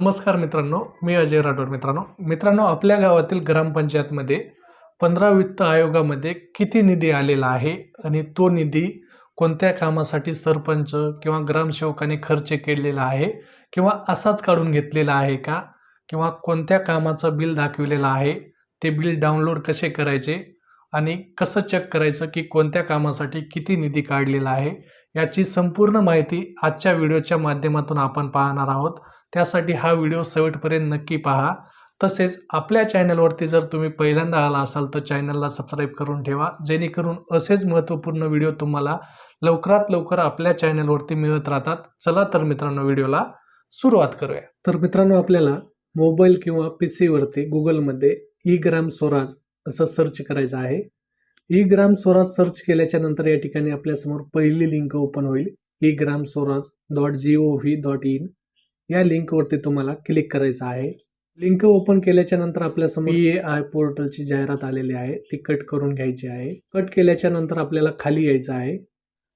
नमस्कार मित्रांनो मी अजय राठोड मित्रांनो. मित्रांनो आपल्या गावातील ग्रामपंचायतमध्ये पंधरा वित्त आयोगामध्ये किती निधी आलेला आहे आणि तो निधी कोणत्या कामासाठी सरपंच किंवा ग्रामसेवकाने खर्च केलेला आहे किंवा असाच काढून घेतलेला आहे का? किंवा कोणत्या कामाचं बिल दाखविलेलं आहे? ते बिल डाउनलोड कसे करायचे? आणि कसं चेक करायचं की कोणत्या कामासाठी किती निधी काढलेला आहे? याची संपूर्ण माहिती आजच्या व्हिडिओच्या माध्यमातून आपण पाहणार आहोत. त्यासाठी हा व्हिडिओ शेवटपर्यंत नक्की पहा. तसेच आपल्या चॅनलवरती जर तुम्ही पहिल्यांदा आला असाल तर चॅनलला सबस्क्राईब करून ठेवा. जेणेकरून असेच महत्त्वपूर्ण व्हिडिओ तुम्हाला लवकरात लवकर आपल्या चॅनलवरती मिळत राहतात. चला तर मित्रांनो व्हिडिओला सुरुवात करूया. तर मित्रांनो आपल्याला मोबाईल किंवा पी सीवरती गुगलमध्ये ई ग्राम स्वराज असं सर्च करायचं आहे. ई ग्राम स्वराज सर्च केल्याच्यानंतर या ठिकाणी आपल्यासमोर पहिली लिंक ओपन होईल. E Gram Swaraj dot G O V dot in. या लिंकवरती तुम्हाला क्लिक करायचं आहे. लिंक ओपन केल्याच्यानंतर आपल्यासमोर ई ए आय पोर्टलची जाहिरात आलेली आहे. ती कट करून घ्यायची आहे. कट केल्याच्यानंतर आपल्याला खाली यायचं आहे.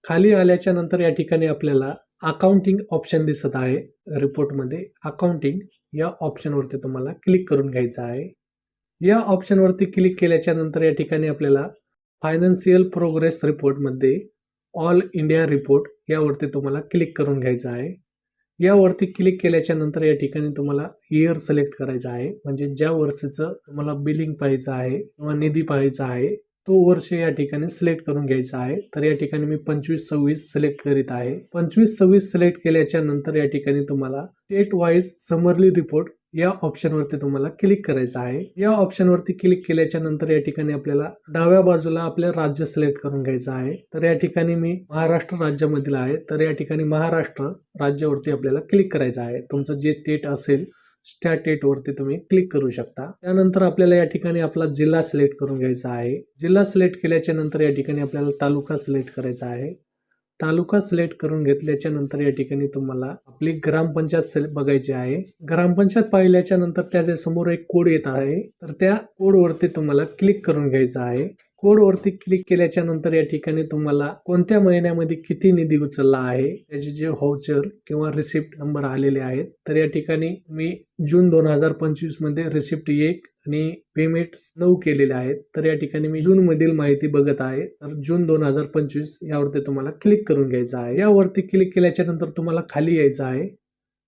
खाली आल्याच्यानंतर या ठिकाणी आपल्याला अकाउंटिंग ऑप्शन दिसत आहे. रिपोर्टमध्ये अकाउंटिंग या ऑप्शनवरती तुम्हाला क्लिक करून घ्यायचं आहे. या ऑप्शनवरती क्लिक केल्याच्यानंतर या ठिकाणी आपल्याला फायनान्शियल प्रोग्रेस रिपोर्टमध्ये ऑल इंडिया रिपोर्ट यावरती तुम्हाला क्लिक करून घ्यायचं आहे. यावरती क्लिक केल्याच्यानंतर या ठिकाणी तुम्हाला इयर सिलेक्ट करायचा आहे. म्हणजे ज्या वर्षीचं तुम्हाला बिलिंग पाहायचं आहे किंवा निधी पाहायचा आहे तो वर्ष या ठिकाणी सिलेक्ट करून घ्यायचा आहे. तर या ठिकाणी मी पंचवीस सव्वीस सिलेक्ट करीत आहे. पंचवीस सव्वीस सिलेक्ट केल्याच्यानंतर या ठिकाणी तुम्हाला स्टेट वाईज समरली रिपोर्ट या ऑप्शनवरती तुम्हाला क्लिक करायचं आहे. या ऑप्शनवरती क्लिक केल्याच्यानंतर या ठिकाणी आपल्याला डाव्या बाजूला आपल्या राज्य सिलेक्ट करून घ्यायचं आहे. तर या ठिकाणी मी महाराष्ट्र राज्यामधील आहे. तर या ठिकाणी महाराष्ट्र राज्यावरती आपल्याला क्लिक करायचं आहे. तुमचं जे स्टेट असेल त्या टेटवरती तुम्ही क्लिक करू शकता. त्यानंतर आपल्याला या ठिकाणी आपला जिल्हा सिलेक्ट करून घ्यायचा आहे. जिल्हा सिलेक्ट केल्याच्यानंतर या ठिकाणी आपल्याला तालुका सिलेक्ट करायचा आहे. तालुका सिलेक्ट करून घेतल्याच्या नंतर या ठिकाणी तुम्हाला आपली ग्रामपंचायत सिलेक्ट बघायची आहे. ग्रामपंचायत पाहिल्याच्या नंतर त्याच्यासमोर एक कोड येत आहे. तर त्या कोडवरती तुम्हाला क्लिक करून घ्यायचं आहे. कोडवरती क्लिक केल्याच्यानंतर या ठिकाणी तुम्हाला कोणत्या महिन्यामध्ये किती निधी उचलला आहे त्याचे जे व्हाउचर किंवा रिसिप्ट नंबर आलेले आहेत तर या ठिकाणी मी जून दोन हजार पंचवीसमध्ये रिसिप्ट एक आणि पेमेंट्स नऊ केलेले आहेत तर या ठिकाणी मी जूनमधील माहिती बघत आहे. तर जून दोन हजार पंचवीस यावरती तुम्हाला क्लिक करून घ्यायचं आहे. यावरती क्लिक केल्याच्यानंतर तुम्हाला खाली यायचं आहे.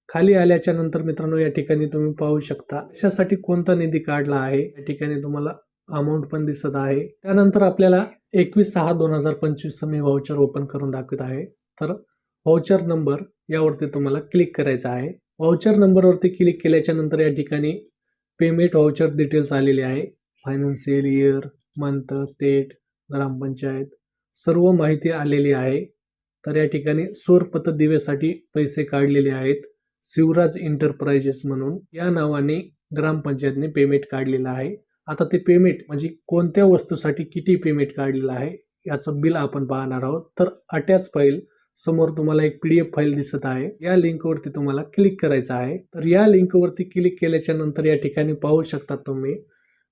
खाली आल्याच्यानंतर मित्रांनो या ठिकाणी तुम्ही पाहू शकता अशासाठी कोणता निधी काढला आहे. या ठिकाणी तुम्हाला अमाऊंट पण दिसत आहे. त्यानंतर आपल्याला एकवीस सहा दोन हजार पंचवीस मी व्हाउचर ओपन करून दाखवत आहे. तर व्हाउचर नंबर यावरती तुम्हाला क्लिक करायचा आहे. व्हाउचर नंबरवरती क्लिक केल्याच्यानंतर या ठिकाणी पेमेंट व्हाउचर डिटेल्स आलेले आहे. फायनान्शियल इयर मंथ डेट ग्रामपंचायत सर्व माहिती आलेली आहे. तर या ठिकाणी सौरपथ दिवेसाठी पैसे काढलेले आहेत. शिवराज एंटरप्राइजेस म्हणून. या नावाने ग्रामपंचायतने पेमेंट काढलेलं आहे. आता ते पेमेंट म्हणजे कोणत्या वस्तूसाठी किती पेमेंट काढलेलं आहे याचं बिल आपण पाहणार आहोत. तर अटॅच फाईल समोर तुम्हाला एक पीडीएफ फाईल दिसत आहे. या लिंकवरती तुम्हाला क्लिक करायचं आहे. तर या लिंकवरती क्लिक केल्याच्यानंतर या ठिकाणी पाहू शकता तुम्ही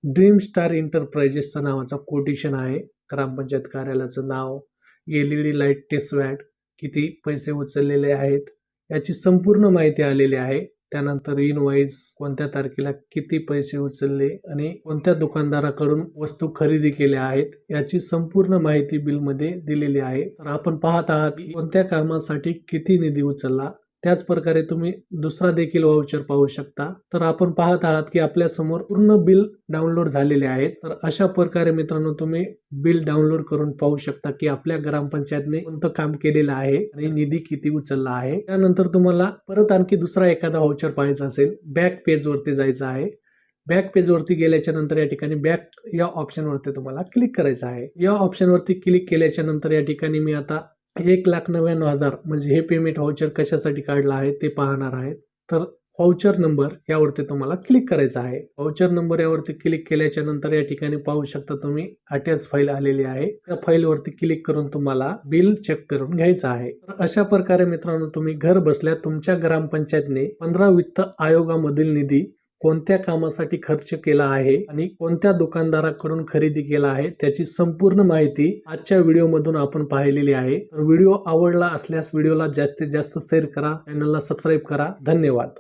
ड्रीम स्टार एंटरप्राइजेसचं नावाचा कोटेशन आहे. ग्रामपंचायत कार्यालयाचं नाव L E D light test watt किती पैसे उचललेले आहेत याची संपूर्ण माहिती आलेली आहे. त्यानंतर इनवाईज कोणत्या तारखेला किती पैसे उचलले आणि कोणत्या दुकानदाराकडून वस्तू खरेदी केल्या आहेत याची संपूर्ण माहिती बिलमध्ये दिलेली आहे. तर आपण पाहत आहात की कोणत्या कामासाठी किती निधी उचलला त्याच प्रकारे तुम्ही दुसरा देखील वाउचर पाहू शकता. तर आपण पाहत आहात की आपल्यासमोर पूर्ण बिल डाउनलोड झालेले आहेत. तर अशा प्रकारे मित्रांनो तुम्ही बिल डाउनलोड करून पाहू शकता की आपल्या ग्रामपंचायतने कोणतं काम केलेलं आहे आणि निधी किती उचलला आहे. त्यानंतर तुम्हाला परत आणखी दुसरा एखादा व्हाउचर पाहायचा असेल बॅक पेजवरती जायचं आहे. बॅक पेजवरती गेल्याच्यानंतर या ठिकाणी बॅक या ऑप्शनवरती तुम्हाला क्लिक करायचं आहे. या ऑप्शनवरती क्लिक केल्याच्यानंतर या ठिकाणी मी आता एक लाख नव्याण्णव हजार म्हणजे हे पेमेंट व्हाउचर कशासाठी काढलं आहे ते पाहणार आहेत. तर व्हाउचर नंबर यावरती तुम्हाला क्लिक करायचं आहे. व्हाउचर नंबर यावरती क्लिक केल्याच्यानंतर या ठिकाणी पाहू शकता तुम्ही अटॅच फाईल आलेली आहे. त्या फाईलवरती क्लिक करून तुम्हाला बिल चेक करून घ्यायचं आहे. तर अशा प्रकारे मित्रांनो तुम्ही घर बसल्या तुमच्या ग्रामपंचायतने पंधरा वित्त आयोगामधील निधी कोणत्या कामासाठी खर्च केला आहे आणि कोणत्या दुकानदाराकडून खरेदी केला आहे त्याची संपूर्ण माहिती आजच्या व्हिडिओमधून आपण पाहिलेली आहे. तर व्हिडिओ आवडला असल्यास व्हिडिओला जास्तीत जास्त शेअर करा चॅनलला सबस्क्राईब करा. धन्यवाद.